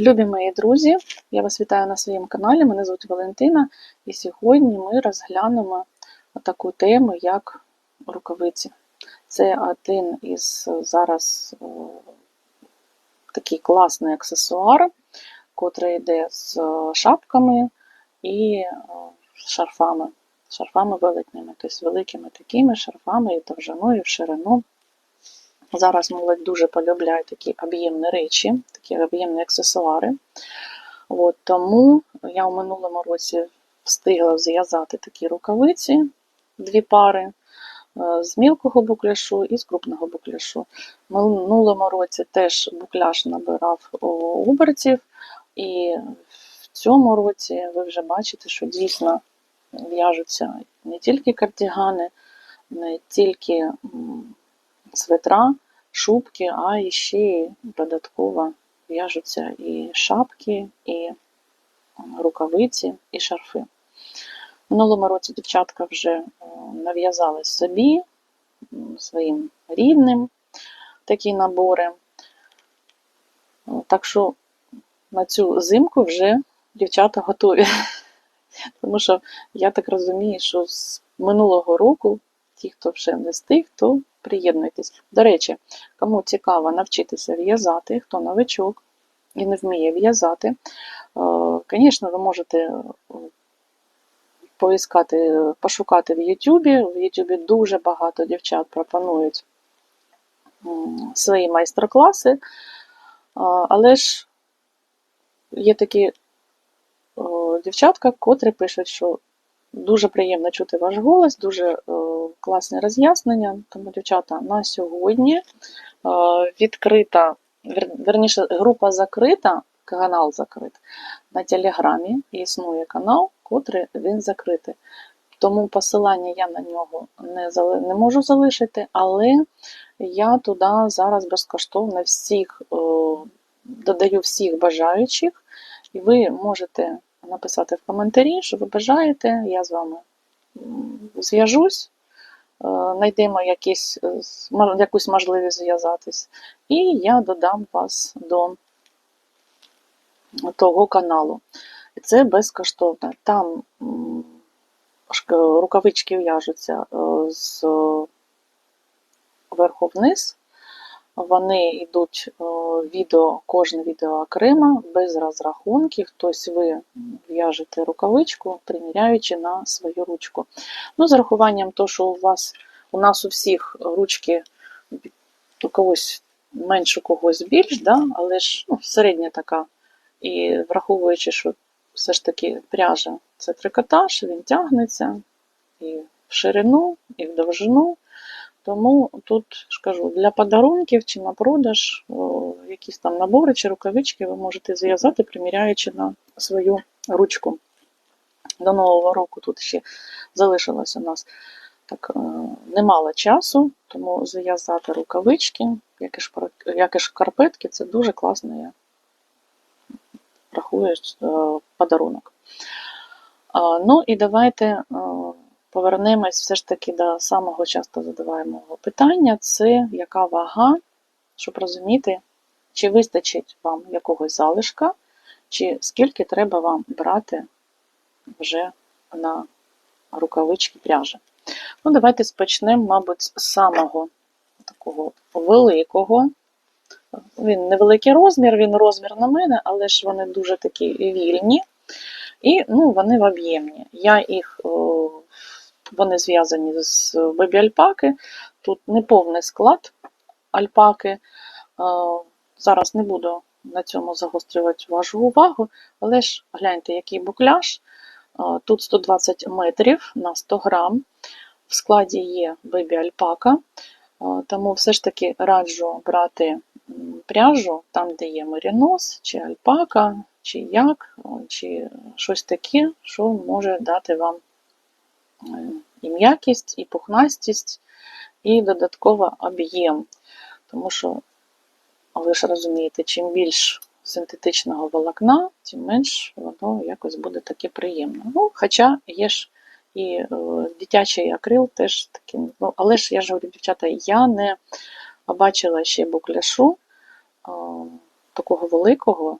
Любі мої друзі, я вас вітаю на своєму каналі. Мене звуть Валентина, і сьогодні ми розглянемо таку тему, як рукавиці. Це один із зараз е, такий класний аксесуар, котрий йде з е, шапками і е, шарфами. Шарфами великими, тобто великими такими шарфами і довжиною, і в ширину. Зараз молодь дуже полюбляє такі об'ємні речі, такі об'ємні аксесуари. От, тому я в минулому році встигла зв'язати такі рукавиці, дві пари е, з мілкого букляшу і з крупного букляшу. Минулому році теж букляш набирав обертів, і в цьому році ви вже бачите, що дійсно в'яжуться не тільки кардігани, не тільки светра, шубки, а і ще додатково в'яжуться і шапки, і рукавиці, і шарфи. В минулому році дівчатка вже е, нав'язали собі, своїм рідним такі набори. Е, Так що на цю зимку вже дівчата готові. Тому що я так розумію, що з минулого року ті, хто вже не встиг, то приєднуйтесь. До речі, кому цікаво навчитися в'язати, хто новичок і не вміє в'язати, звісно, ви можете е, поіскати, пошукати в Ютубі. В Ютубі дуже багато дівчат пропонують свої майстер-класи, але ж є такі дівчатка, котрі пишуть, що дуже приємно чути ваш голос, дуже е, класне роз'яснення. Тому, дівчата, на сьогодні е, відкрита, вер, верніше, група закрита, канал закрит. На Телеграмі існує канал, котрий він закритий. Тому посилання я на нього не, зали- не можу залишити, але я туди зараз безкоштовно всіх е, додаю всіх бажаючих, і ви можете написати в коментарі, що ви бажаєте, я з вами зв'яжусь, е, знайдемо якісь, е, якусь можливість зв'язатись, і я додам вас до того каналу. Це безкоштовно. Там рукавички в'яжуться е, з верху вниз. Вони йдуть е, відео, кожне відео окремо, без розрахунків. Тобто ви в'яжете рукавичку, приміряючи на свою ручку. Ну, з рахуванням того, що у вас у нас у всіх ручки у когось менш, у когось більш, да? але ж ну, середня така. І враховуючи, що все ж таки пряжа це трикотаж, він тягнеться і в ширину, і в довжину. Тому тут ж кажу, для подарунків чи на продаж якісь там набори чи рукавички ви можете зв'язати, приміряючи на свою ручку. До Нового року тут ще залишилось у нас так е, немало часу, тому зв'язати рукавички, як і, шпар... як і шкарпетки, це дуже класно, я рахую е, подарунок. Ну і давайте е, повернемось все ж таки до самого часто задаваємого питання: це яка вага, щоб розуміти, чи вистачить вам якогось залишка, чи скільки треба вам брати вже на рукавички пряжі. Ну, давайте спочнемо, мабуть, з самого такого великого. Він невеликий розмір, він розмір на мене, але ж вони дуже такі вільні. І ну, вони в об'ємні. Я їх, вони зв'язані з бебі альпаки. Тут не повний склад альпаки. Е, Зараз не буду на цьому загострювати вашу увагу, але ж гляньте, який букляж. Е, Тут 120 метрів на 100 грам. В складі є бебі альпака, Е, тому все ж таки раджу брати пряжу там, де є мерінос, чи альпака, чи як, чи щось таке, що може дати вам і м'якість, і пухнастість, і додатково об'єм. Тому що, ви ж розумієте, чим більш синтетичного волокна, тим менш воно якось буде таке приємне. Ну, хоча є ж і е, дитячий акрил теж таким. Ну, але ж я ж говорю, дівчата, я не бачила ще букляшу такого великого,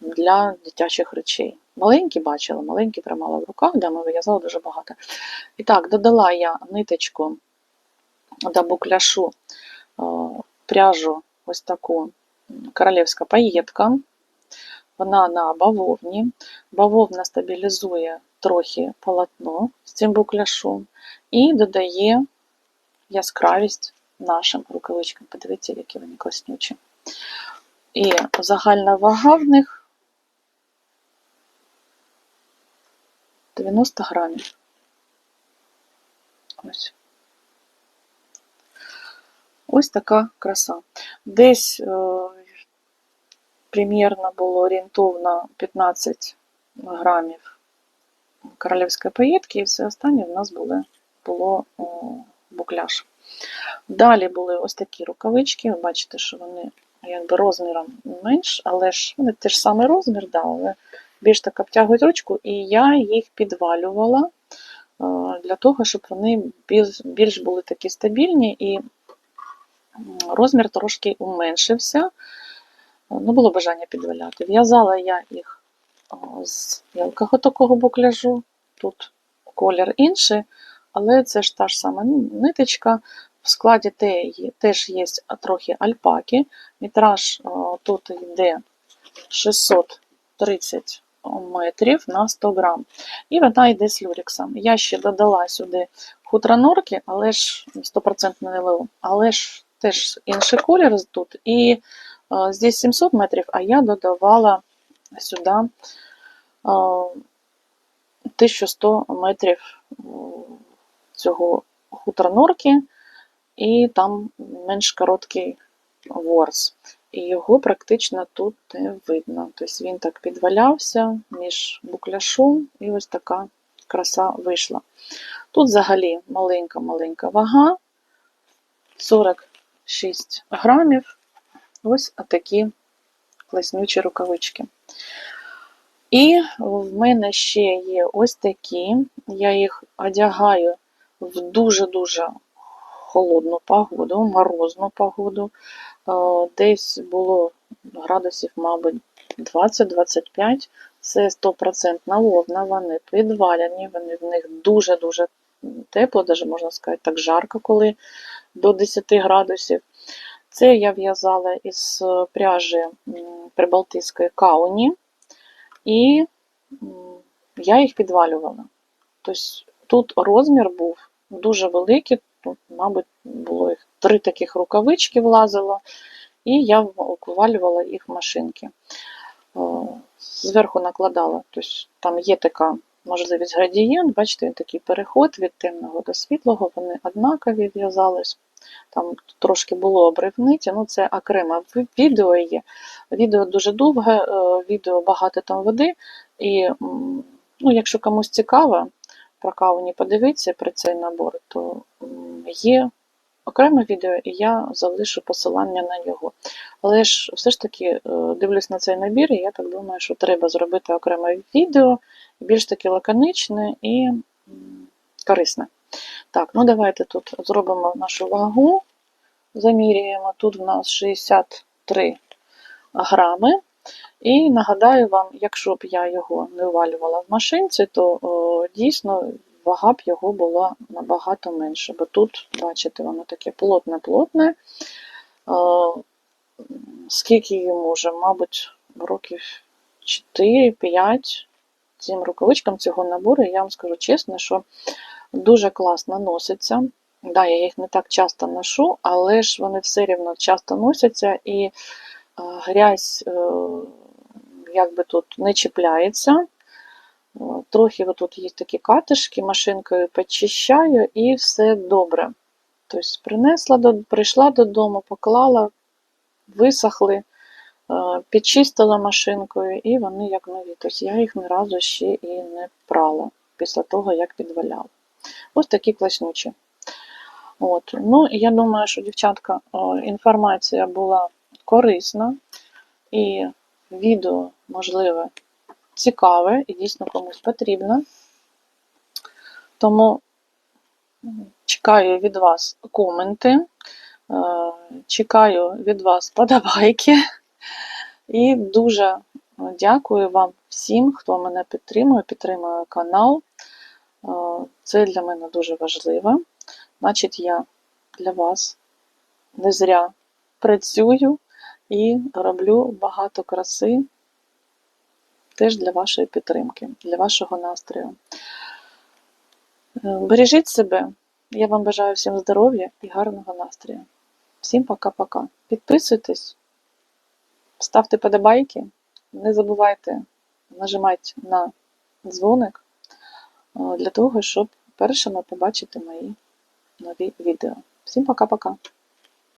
для дитячих речей. Маленькі бачила, маленькі тримала в руках, де ми вив'язали дуже багато. І так, додала я ниточку до букляшу е, пряжу ось таку королівська паєтка. Вона на бавовні. Бавовна стабілізує трохи полотно з цим букляшом і додає яскравість нашим рукавичкам. Подивіться, які вони класнючі. І загальна вага в них 90 грамів. Ось. Ось така краса. Десь е, примірно було орієнтовно 15 грамів королівської паєтки, і все останнє в нас були, було о, букляж. Далі були ось такі рукавички. Ви бачите, що вони якби розміром менш, але ж вони теж самий розмір, да, але більш так обтягують ручку, і я їх підвалювала е, для того, щоб вони більш, були такі стабільні і розмір трошки уменшився. Не було бажання підваляти. В'язала я їх з мілкого такого букляжу. Тут колір інший, але це ж та ж сама ниточка. В складі те- теж є трохи альпаки. Метраж о, тут йде 630 метрів на 100 грам. І вона йде з люрексом. Я ще додала сюди хутронорки, але ж 100% не ЛЛ, але ж теж інший колір тут. І е, здесь 700 метрів, а я додавала сюди е, 1100 метрів е, цього хутронорки, і там менш короткий ворс. І його практично тут не видно. Тобто він так підвалявся між букляшом, і ось така краса вийшла. Тут взагалі маленька-маленька вага, 46 грамів. Ось такі класнючі рукавички. І в мене ще є ось такі. Я їх одягаю в дуже-дуже холодну погоду, морозну погоду. Десь було градусів, мабуть, 20-25. Це 100% вовна, вони підваляні, вони в них дуже-дуже тепло, навіть можна сказати, так жарко, коли до 10 градусів. Це я в'язала із пряжі прибалтійської кауні, і я їх підвалювала. Тобто тут розмір був дуже великий, мабуть, було їх три таких рукавички влазило, і я укувалювала їх машинки. Зверху накладала, тобто там є така можливість градієнт, бачите, він такий переход від темного до світлого, вони однакові в'язались. Там трошки було обривниці, ну це окремо в- відео є. Відео дуже довге, е, відео багато там води. І ну, якщо комусь цікаво про кавуні подивитися про цей набор, то є окреме відео, і я залишу посилання на нього. Але ж все ж таки е, дивлюсь на цей набір, і я так думаю, що треба зробити окреме відео, більш таки лаконичне і корисне. Так, ну давайте тут зробимо нашу вагу, замірюємо. Тут в нас 63 грами. І нагадаю вам, якщо б я його не ввалювала в машинці, то о, дійсно вага б його була набагато менше. Бо тут, бачите, воно таке плотне-плотне. Е, Скільки йому вже, мабуть, років 4-5 цим рукавичкам цього набору, я вам скажу чесно, що дуже класно носиться. Да, я їх не так часто ношу, але ж вони все рівно часто носяться і е, грязь е, якби тут не чіпляється. Е, Трохи тут є такі катишки, машинкою почищаю і все добре. Тобто принесла, прийшла додому, поклала, висохли, е, підчистила машинкою, і вони як нові. Тобто я їх ні разу ще і не прала після того, як підваляла. Ось такі класнючі. От. Ну, я думаю, що, дівчатка, інформація була корисна і відео, можливе, цікаве і дійсно комусь потрібне. Тому чекаю від вас коменти, е, чекаю від вас подобайки і дуже Дякую вам всім, хто мене підтримує, підтримує канал. Е, Це для мене дуже важливо. Значить, я для вас не зря працюю і роблю багато краси теж для вашої підтримки, для вашого настрою. Е, Бережіть себе. Я вам бажаю всім здоров'я і гарного настрою. Всім пока-пока. Підписуйтесь, ставте подобайки, не забувайте нажимати на дзвоник е, для того, щоб першими побачити мої нові відео. Всім пока-пока.